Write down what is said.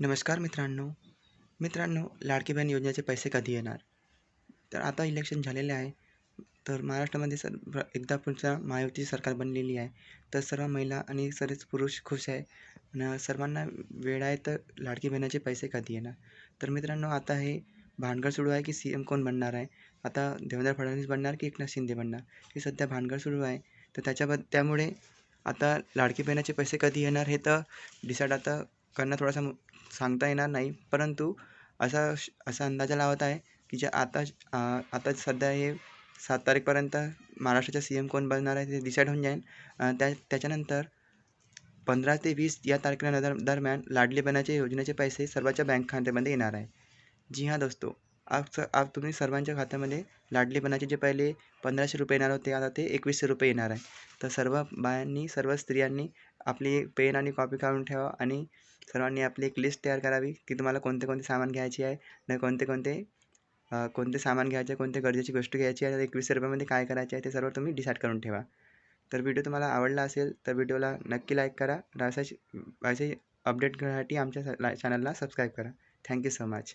नमस्कार मित्रांनो. मित्रांनो लाडकी बहीण योजनेचे पैसे कधी येणार? तर आता इलेक्शन झालेले आहे. तर महाराष्ट्रामध्ये सर एकदा पुढच्या महायुती सरकार बनलेली आहे. तर सर्व महिला आणि सर्वच पुरुष खुश आहे. आणि सर्वांना वेळ आहे तर लाडकी बहिणाचे पैसे कधी येणार? तर मित्रांनो आता हे भानगड सुरू आहे की सी एम कोण बनणार आहे? आता देवेंद्र फडणवीस बनणार की एकनाथ शिंदे बनणार? हे सध्या भानगड सुरू आहे. तर त्याच्याबद्द त्यामुळे आता लाडकी बहिणाचे पैसे कधी येणार हे तर डिसाईड आता करणं थोडासा सांगता येणार नाही. परंतु असा श- असा अंदाजा लावत आहे की जे आता आता सध्या हे सात तारीखपर्यंत महाराष्ट्राचा सी एम कोण बनणार आहे ते डिसाईड होऊन जाईल. त्या त्याच्यानंतर पंधरा ते वीस या तारखेला दर दरम्यान लाडली बहिणाच्या योजनेचे पैसे सर्वांच्या बँक खात्यामध्ये येणार आहे. जी हां दोस्तो. आज आज तुम्ही सर्वांच्या खात्यामध्ये लाडली बहिणाचे जे पहिले पंधराशे रुपये येणार होते आता ते एकवीसशे रुपये येणार आहे. तर सर्व बायांनी सर्व स्त्रियांनी आपली एक पेन आणि कॉपी काढून ठेवा आणि सर्वांनी आपली एक लिस्ट तयार करावी की तुम्हाला कोणते कोणते सामान घ्यायचे आहे न कोणते कोणते कोणते सामान घ्यायचे आहे कोणते गरजेची गोष्ट घ्यायची आहे एकवीसशे रुपयामध्ये काय करायचे आहे ते सर्व तुम्ही डिसाईड करून ठेवा. तर व्हिडिओ तुम्हाला आवडला असेल तर व्हिडिओला नक्की लाईक करा. आणि असे अपडेट घेण्यासाठी आमच्या चॅनलला सबस्क्राईब करा. Thank you so much.